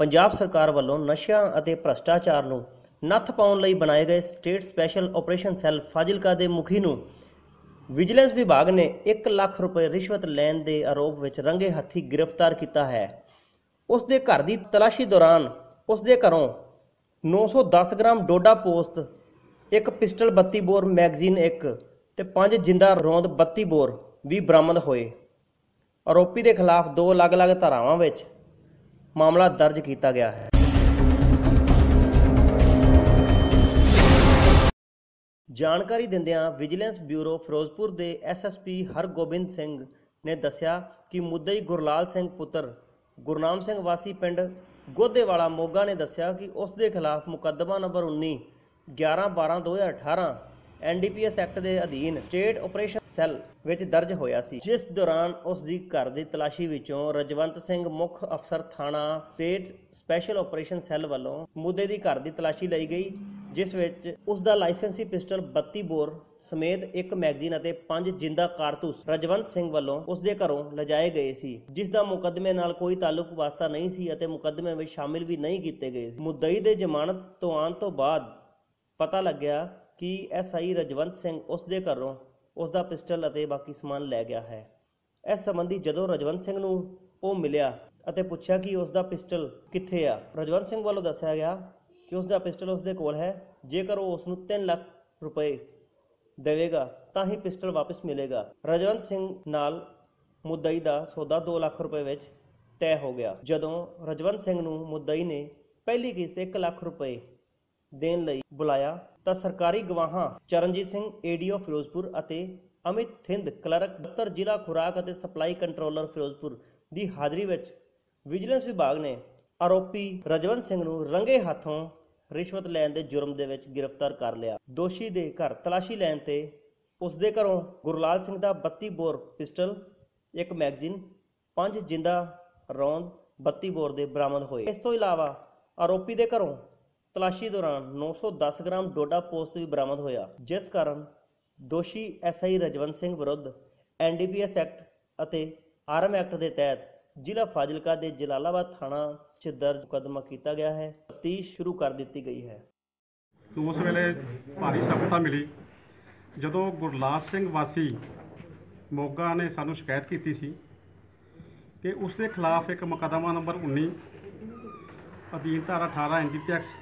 ਪੰਜਾਬ ਸਰਕਾਰ ਵੱਲੋਂ ਨਸ਼ਿਆਂ ਅਤੇ ਭ੍ਰਸ਼ਟਾਚਾਰ ਨੂੰ ਨੱਥ ਪਾਉਣ ਲਈ ਬਣਾਏ ਗਏ state special operation cell Fazilka ਦੇ ਮੁਖੀ ਨੂੰ ਵਿਜੀਲੈਂਸ ਵਿਭਾਗ ਨੇ 1 ਲੱਖ ਰੁਪਏ ਰਿਸ਼ਵਤ ਲੈਣ ਦੇ ਆਰੋਪ ਵਿੱਚ ਰੰਗੇ ਹੱਥੀ ਗ੍ਰਿਫਤਾਰ ਕੀਤਾ ਹੈ। ਉਸ ਦੇ ਘਰ ਦੀ ਤਲਾਸ਼ੀ ਦੌਰਾਨ ਉਸ ਦੇ ਘਰੋਂ 910 ਗ੍ਰਾਮ ਡੋਡਾ ਪੋਸਤ ਇੱਕ ਪਿਸਟਲ 32 ਬੋਰ ਮੈਗਜ਼ੀਨ ਇੱਕ ਤੇ ਪੰਜ ਜਿੰਦਾ ਰੌਂਦ 32 ਬੋਰ ਵੀ ਬਰਾਮਦ ਹੋਏ। ਆਰੋਪੀ ਦੇ ਖਿਲਾਫ ਦੋ ਅਲੱਗ-ਅਲੱਗ ਧਾਰਾਵਾਂ ਵਿੱਚ ਮਾਮਲਾ ਦਰਜ ਕੀਤਾ ਗਿਆ ਹੈ। ਜਾਣਕਾਰੀ ਦਿੰਦਿਆਂ ਵਿਜੀਲੈਂਸ ਬਿਊਰੋ ਫਿਰੋਜ਼ਪੁਰ ਦੇ ਐਸਐਸਪੀ ਹਰਗੋਬਿੰਦ ਸਿੰਘ ਨੇ ਦੱਸਿਆ ਕਿ ਮੁੱਦਈ ਗੁਰਲਾਲ ਸਿੰਘ ਪੁੱਤਰ, ਗੁਰਨਾਮ ਸਿੰਘ ਵਾਸੀ ਪਿੰਡ ਗੋਦੇਵਾਲਾ ਮੋਗਾ ਨੇ ਦੱਸਿਆ ਕਿ ਉਸ ਦੇ ਖਿਲਾਫ ਮੁਕੱਦਮਾ ਨੰਬਰ 19 11/12/2018 ਐਨਡੀਪੀਐਸ ਐਕਟ ਦੇ ਅਧੀਨ ਸਟੇਟ ਆਪਰੇਸ਼ਨ ਸੈੱਲ ਵਿੱਚ ਦਰਜ ਹੋਇਆ ਸੀ। ਜਿਸ ਦੌਰਾਨ ਉਸ ਦੀ ਘਰ ਦੀ ਤਲਾਸ਼ੀ ਵਿੱਚੋਂ ਰਜਵੰਤ ਸਿੰਘ ਮੁੱਖ ਅਫਸਰ ਥਾਣਾ ਸਟੇਟ ਸਪੈਸ਼ਲ ਆਪਰੇਸ਼ਨ ਸੈੱਲ ਵੱਲੋਂ ਮੁੱਦੇ ਦੀ ਘਰ ਦੀ ਤਲਾਸ਼ੀ ਲਈ ਗਈ, ਜਿਸ ਵਿੱਚ ਉਸ ਦਾ ਲਾਇਸੈਂਸੀ ਪਿਸਟਲ 32 ਬੋਰ ਸਮੇਤ ਇੱਕ ਮੈਗਜ਼ੀਨ ਅਤੇ ਪੰਜ ਜਿੰਦਾ ਕਾਰਤੂਸ ਰਜਵੰਤ ਸਿੰਘ ਵੱਲੋਂ ਉਸ ਦੇ ਘਰੋਂ ਲਿਜਾਏ ਗਏ ਸੀ। ਜਿਸ ਦਾ ਮੁਕੱਦਮੇ ਨਾਲ ਕੋਈ ਤਾਲੁਕ ਵਾਸਤਾ ਨਹੀਂ ਸੀ ਅਤੇ ਮੁਕੱਦਮੇ ਵਿੱਚ ਸ਼ਾਮਿਲ ਵੀ ਨਹੀਂ ਕੀਤੇ ਗਏ ਸੀ। ਮੁੱਦਈ ਦੇ ਜ਼ਮਾਨਤ ਤੋਂ ਆਉਣ ਤੋਂ ਬਾਅਦ ਪਤਾ ਲੱਗਿਆ ਕਿ ਐਸਆਈ ਰਜਵੰਤ ਸਿੰਘ ਉਸ ਦੇ ਘਰੋਂ ਉਸ ਦਾ ਪਿਸਟਲ ਅਤੇ ਬਾਕੀ ਸਮਾਨ ਲੈ ਗਿਆ ਹੈ। ਇਸ ਸੰਬੰਧੀ ਜਦੋਂ ਰਜਵੰਤ ਸਿੰਘ ਨੂੰ ਉਹ ਮਿਲਿਆ ਅਤੇ ਪੁੱਛਿਆ ਕਿ ਉਸ ਦਾ ਪਿਸਟਲ ਕਿੱਥੇ ਆ, ਰਜਵੰਤ ਸਿੰਘ ਵੱਲੋਂ ਦੱਸਿਆ ਗਿਆ ਕਿ ਉਸ ਦਾ ਪਿਸਟਲ ਉਸ ਦੇ ਕੋਲ ਹੈ। ਜੇਕਰ ਉਹ ਉਸ ਨੂੰ 3 ਲੱਖ ਰੁਪਏ ਦੇਵੇਗਾ, ਤਾਂ ਹੀ ਪਿਸਟਲ ਵਾਪਸ ਮਿਲੇਗਾ। ਰਜਵੰਤ ਸਿੰਘ ਨਾਲ ਮੁੱਦਈ ਦਾ ਸੌਦਾ 2 ਲੱਖ ਰੁਪਏ ਵਿੱਚ ਤੈਅ ਹੋ ਗਿਆ। ਜਦੋਂ ਰਜਵੰਤ ਸਿੰਘ ਨੂੰ ਮੁੱਦਈ ਨੇ ਪਹਿਲੀ ਕਿਸ਼ਤ 1 ਲੱਖ ਰੁਪਏ ਦੇਣ ਲਈ ਬੁਲਾਇਆ ਤਾਂ ਸਰਕਾਰੀ ਗਵਾਹਾਂ ਚਰਨਜੀਤ ਸਿੰਘ ਏਡੀਓ ਫਿਰੋਜ਼ਪੁਰ ਅਤੇ ਅਮਿਤ ਥਿੰਦ, ਕਲਰਕ ਦਫ਼ਤਰ, ਜ਼ਿਲ੍ਹਾ ਖੁਰਾਕ ਅਤੇ ਸਪਲਾਈ ਕੰਟਰੋਲਰ ਫਿਰੋਜ਼ਪੁਰ ਦੀ ਹਾਜ਼ਰੀ ਵਿੱਚ ਵਿਜੀਲੈਂਸ ਵਿਭਾਗ ਨੇ ਆਰੋਪੀ ਰਜਵੰਤ ਸਿੰਘ ਨੂੰ ਰੰਗੇ ਹੱਥੋਂ ਰਿਸ਼ਵਤ ਲੈਣ ਦੇ ਜੁਰਮ ਦੇ ਵਿੱਚ ਗ੍ਰਿਫਤਾਰ ਕਰ ਲਿਆ। ਦੋਸ਼ੀ ਦੇ ਘਰ ਤਲਾਸ਼ੀ ਲੈਣ ਤੇ ਉਸ ਦੇ ਘਰੋਂ ਗੁਰਲਾਲ ਸਿੰਘ ਦਾ 32 ਬੋਰ ਪਿਸਟਲ, ਇੱਕ ਮੈਗਜ਼ੀਨ, ਪੰਜ ਜਿੰਦਾ ਰੌਂਦ 32 ਬੋਰ ਦੇ ਬਰਾਮਦ ਹੋਏ। ਇਸ ਤੋਂ ਇਲਾਵਾ ਆਰੋਪੀ ਦੇ ਘਰੋਂ ਤਲਾਸ਼ੀ ਦੌਰਾਨ 910 ਗ੍ਰਾਮ ਡੋਡਾ ਪੋਸਟ ਵੀ ਬਰਾਮਦ ਹੋਇਆ, ਜਿਸ ਕਾਰਨ ਦੋਸ਼ੀ ਐਸਆਈ ਰਜਵੰਤ ਸਿੰਘ ਵਿਰੁੱਧ ਐਨਡੀਪੀਐਸ ਐਕਟ ਅਤੇ ਆਰਮ ਐਕਟ ਦੇ ਤਹਿਤ ਜ਼ਿਲ੍ਹਾ ਫਾਜ਼ਿਲਕਾ ਦੇ ਜਲਾਲਾਬਾਦ ਥਾਣਾ 'ਚ ਦਰਜ ਮੁਕੱਦਮਾ ਕੀਤਾ ਗਿਆ ਹੈ। ਤਫਤੀਸ਼ ਸ਼ੁਰੂ ਕਰ ਦਿੱਤੀ ਗਈ ਹੈ। ਉਸ ਵੇਲੇ ਭਾਰੀ ਸਫਲਤਾ ਮਿਲੀ। ਜਦੋਂ ਗੁਰਲਾਲ ਸਿੰਘ ਵਾਸੀ ਮੋਗਾ ਨੇ ਸਾਨੂੰ ਸ਼ਿਕਾਇਤ ਕੀਤੀ ਸੀ ਕਿ ਉਸ ਦੇ ਖਿਲਾਫ ਇੱਕ ਮੁਕੱਦਮਾ ਨੰਬਰ 19 ਅਧੀਨ ਧਾਰਾ 18 ਐਨਡੀਪੀਐਕਸ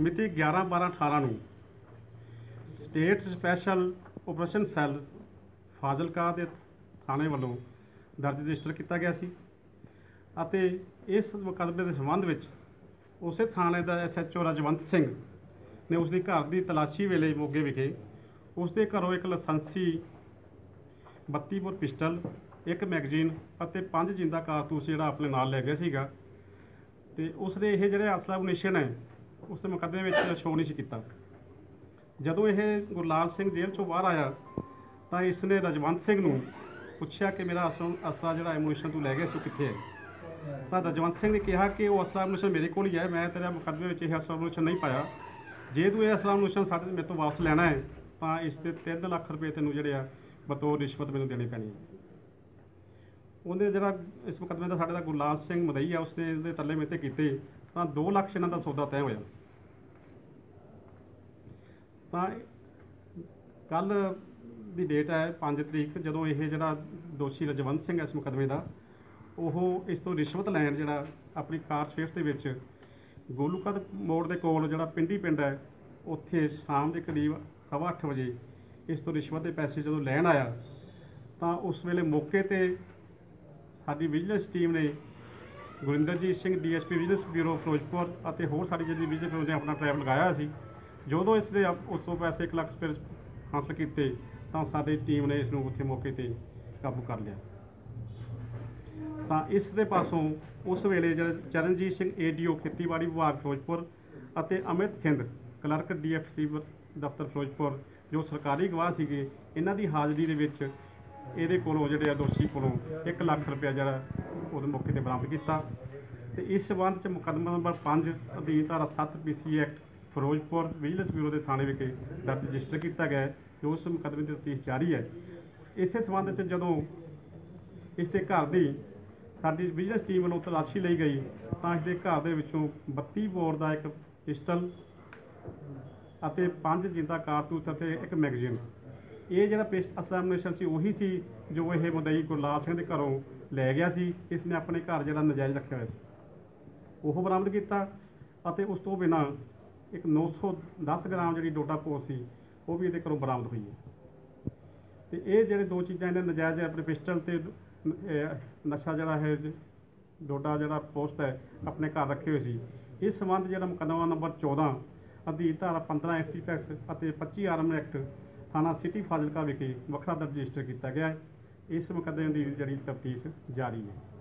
ਮਿਤੀ 11/12/18 ਨੂੰ state special operation cell Fazilka ਦੇ ਥਾਣੇ ਵੱਲੋਂ ਦਰਜ ਰਜਿਸਟਰ ਕੀਤਾ ਗਿਆ ਸੀ ਅਤੇ ਇਸ ਮੁਕੱਦਮੇ ਦੇ ਸੰਬੰਧ ਵਿੱਚ ਉਸੇ ਥਾਣੇ ਦਾ ਐਸਐਚਓ ਰਜਵੰਤ ਸਿੰਘ ਨੇ ਉਸ ਦੀ ਘਰ ਦੀ ਤਲਾਸ਼ੀ ਵੇਲੇ ਮੋਗੇ ਵਿਖੇ ਉਸ ਦੇ ਘਰੋਂ ਇੱਕ ਲਾਇਸੈਂਸੀ 32 ਬੋਰ ਪਿਸਟਲ, ਇੱਕ ਮੈਗਜ਼ੀਨ ਅਤੇ ਪੰਜ ਜਿੰਦਾ ਕਾਰਤੂਸ ਜਿਹੜਾ ਆਪਣੇ ਨਾਲ ਲੈ ਗਿਆ ਸੀਗਾ ਤੇ ਉਸ ਦੇ ਇਹ ਜਿਹੜੇ ਅਸਲਾ ਮੁਨਿਸ਼ਨ ਹੈ ਉਸ ਦੇ ਮੁਕੱਦਮੇ ਵਿੱਚ ਸ਼ੋਅ ਨਹੀਂ ਸੀ ਕੀਤਾ। ਜਦੋਂ ਇਹ ਗੁਰਲਾਲ ਸਿੰਘ ਜੇਲ੍ਹ ਚੋਂ ਬਾਹਰ ਆਇਆ, ਤਾਂ ਇਸ ਨੇ ਰਜਵੰਤ ਸਿੰਘ ਨੂੰ ਪੁੱਛਿਆ ਕਿ ਮੇਰਾ ਅਸਲਾ ਅਸਲਾ ਜਿਹੜਾ ਐਮੂਨੇਸ਼ਨ ਤੂੰ ਲੈ ਗਿਆ ਸੀ ਉਹ ਕਿੱਥੇ ਹੈ? ਤਾਂ ਰਜਵੰਤ ਸਿੰਘ ਨੇ ਕਿਹਾ ਕਿ ਉਹ ਅਸਲਾ ਐਮੂਨੇਸ਼ਨ ਮੇਰੇ ਕੋਲ ਹੀ ਹੈ, ਮੈਂ ਤੇਰਾ ਮੁਕੱਦਮੇ ਵਿੱਚ ਇਹ ਅਸਲਾ ਐਮੂਨੇਸ਼ਨ ਨਹੀਂ ਪਾਇਆ। ਜੇ ਤੂੰ ਇਹ ਅਸਲਾ ਐਮੂਨੇਸ਼ਨ ਸਾਡੇ ਮੇਰੇ ਤੋਂ ਵਾਪਸ ਲੈਣਾ ਹੈ, ਤਾਂ ਇਸ ਦੇ 3 ਲੱਖ ਰੁਪਏ ਤੈਨੂੰ ਜਿਹੜੇ ਆ, ਬਤੌਰ ਰਿਸ਼ਵਤ ਮੈਨੂੰ ਦੇਣੀ ਪੈਣੀ ਹੈ ਉਹਨੇ ਜਿਹੜਾ ਇਸ ਮੁਕੱਦਮੇ ਦਾ ਸਾਡੇ ਦਾ ਗੁਰਲਾਲ ਸਿੰਘ ਮਦਈਆ ਉਸਨੇ ਇਹਦੇ ਤਰਲੇ ਮੇਤੇ ਕੀਤੇ। ਤਾਂ 2 ਲੱਖ ਇਹਨਾਂ ਦਾ ਸੌਦਾ ਤੈਅ ਹੋਇਆ ਤਾਂ ਕੱਲ ਦੀ ਡੇਟ ਹੈ 5 ਤਰੀਕ, ਜਦੋਂ ਇਹ ਜਿਹੜਾ ਦੋਸ਼ੀ ਰਜਵੰਤ ਸਿੰਘ ਹੈ ਇਸ ਮੁਕੱਦਮੇ ਦਾ, ਉਹ ਇਸ ਤੋਂ ਰਿਸ਼ਵਤ ਲੈਣ ਜਿਹੜਾ ਆਪਣੀ ਕਾਰ ਸਵਿਫਟ ਦੇ ਵਿੱਚ ਗੋਲੂਕਦ ਮੋੜ ਦੇ ਕੋਲ ਜਿਹੜਾ ਪਿੰਡੀ ਪਿੰਡ ਹੈ, ਉੱਥੇ ਸ਼ਾਮ ਦੇ ਕਰੀਬ 8:30 ਵਜੇ ਇਸ ਤੋਂ ਰਿਸ਼ਵਤ ਦੇ ਪੈਸੇ ਜਦੋਂ ਲੈਣ ਆਇਆ, ਤਾਂ ਉਸ ਵੇਲੇ ਮੌਕੇ ਤੇ ਸਾਡੀ ਵਿਜੀਲੈਂਸ ਟੀਮ ਨੇ Gurinderjit Singh, DSP business bureau Firozpur ਅਤੇ ਹੋਰ ਸਾਡੀ ਜਿਹੜੀ ਵਿਜੀਲੈਂਸ ਬਿਊਰੋ ਨੇ ਆਪਣਾ ਟਰੈਵਲ ਲਗਾਇਆ ਸੀ। ਜਦੋਂ ਇਸ ਦੇ ਆਪ- ਉਸ ਤੋਂ ਪੈਸੇ 1 ਲੱਖ ਰੁਪਏ ਹਾਸਲ ਕੀਤੇ, ਤਾਂ ਸਾਡੀ ਟੀਮ ਨੇ ਇਸ ਨੂੰ ਉੱਥੇ ਮੌਕੇ ਤੇ ਕਾਬੂ ਕਰ ਲਿਆ। ਤਾਂ ਇਸ ਦੇ ਪਾਸੋਂ ਉਸ ਵੇਲੇ ਜਿਹੜਾ ਚਰਨਜੀਤ ਸਿੰਘ ਏਡੀਓ, ਖੇਤੀਬਾੜੀ ਵਿਭਾਗ ਫਿਰੋਜ਼ਪੁਰ ਅਤੇ ਅਮਿਤ ਥਿੰਦ ਕਲਰਕ ਡੀਐਫਸੀ ਦਫ਼ਤਰ ਫਿਰੋਜ਼ਪੁਰ, ਜੋ ਸਰਕਾਰੀ ਗਵਾਹ ਸੀਗੇ, ਇਹਨਾਂ ਦੀ ਹਾਜ਼ਰੀ ਦੇ ਵਿੱਚ ਇਹਦੇ ਕੋਲੋਂ ਜਿਹੜੇ ਆ ਦੋਸ਼ੀ ਕੋਲੋਂ 1 ਲੱਖ ਰੁਪਇਆ ਜਿਹੜਾ ਉਹਦੇ ਮੌਕੇ ਤੇ ਬਰਾਮਦ ਕੀਤਾ। ਤੇ ਇਸ ਸਬੰਧ ਚ ਮੁਕੱਦਮਾ ਨੰਬਰ 5 ਅਧੀਨ ਧਾਰਾ 7 PC act Firozpur vigilance bureau ਦੇ ਥਾਣੇ ਵਿਖੇ ਦਰਜ ਰਜਿਸਟਰ ਕੀਤਾ ਗਿਆ ਹੈ। ਜੋ ਉਸ ਮੁਕੱਦਮੇ ਦੀ ਤਫਤੀਸ਼ ਜਾਰੀ ਹੈ। ਇਸੇ ਸਬੰਧ ਚ ਜਦੋਂ ਇਸ ਦੇ ਘਰ ਦੀ ਸਾਡੀ ਵਿਜੀਲੈਂਸ ਟੀਮ ਵੱਲੋਂ ਤਲਾਸ਼ੀ ਲਈ ਗਈ, ਤਾਂ ਇਸ ਦੇ ਘਰ ਦੇ ਵਿੱਚੋਂ 32 ਬੋਰ ਦਾ ਇੱਕ ਪਿਸਟਲ ਅਤੇ ਪੰਜ ਜਿੰਦਾ ਕਾਰਤੂਸ ਅਤੇ ਇੱਕ ਮੈਗਜ਼ੀਨ ਇਹ ਜਿਹੜਾ ਪਿਸਟ ਅਸਲਾਮਨੇਸ਼ਨ ਸੀ, ਉਹੀ ਸੀ ਜੋ ਇਹ ਮੁਦਈ ਗੁਰਲਾਲ ਸਿੰਘ ਦੇ ਘਰੋਂ ਲੈ ਗਿਆ ਸੀ ਇਸ ਨੇ ਆਪਣੇ ਘਰ ਜਿਹੜਾ ਨਜਾਇਜ਼ ਰੱਖਿਆ ਹੋਇਆ ਸੀ। ਉਹ ਬਰਾਮਦ ਕੀਤਾ ਅਤੇ ਉਸ ਤੋਂ ਬਿਨਾ ਇੱਕ 910 ਗ੍ਰਾਮ ਜਿਹੜੀ ਡੋਡਾ ਪੋਸ ਸੀ, ਉਹ ਵੀ ਇਹਦੇ ਘਰੋਂ ਬਰਾਮਦ ਹੋਈ ਹੈ। ਤੇ ਇਹ ਜਿਹੜੇ ਦੋ ਚੀਜ਼ਾਂ ਇਹਨੇ ਨਜਾਇਜ਼ ਆਪਣੇ ਪਿਸਟਲ ਤੇ ਨਸ਼ਾ ਜਿਹੜਾ ਹੈ, ਡੋਡਾ ਜਿਹੜਾ ਪੋਸਟ ਹੈ, ਆਪਣੇ ਘਰ ਰੱਖੇ ਹੋਏ ਸੀ। ਇਸ ਸੰਬੰਧ ਜਿਹੜਾ ਮੁਕੱਦਮਾ ਨੰਬਰ 14 ਅਧੀਨ ਧਾਰਾ 15 ਐਕਟੀਫੈਕਸ ਅਤੇ 25 ਆਰਮ ਐਕਟ ਥਾਣਾ ਸਿਟੀ ਫਾਜ਼ਿਲਕਾ ਵਿਖੇ ਵੱਖਰਾ ਦਰਜ ਰਜਿਸਟਰ ਕੀਤਾ ਗਿਆ ਹੈ। ਇਸ ਮੁਕੱਦਮੇ ਦੀ ਜਿਹੜੀ ਤਫਤੀਸ਼ ਜਾਰੀ ਹੈ।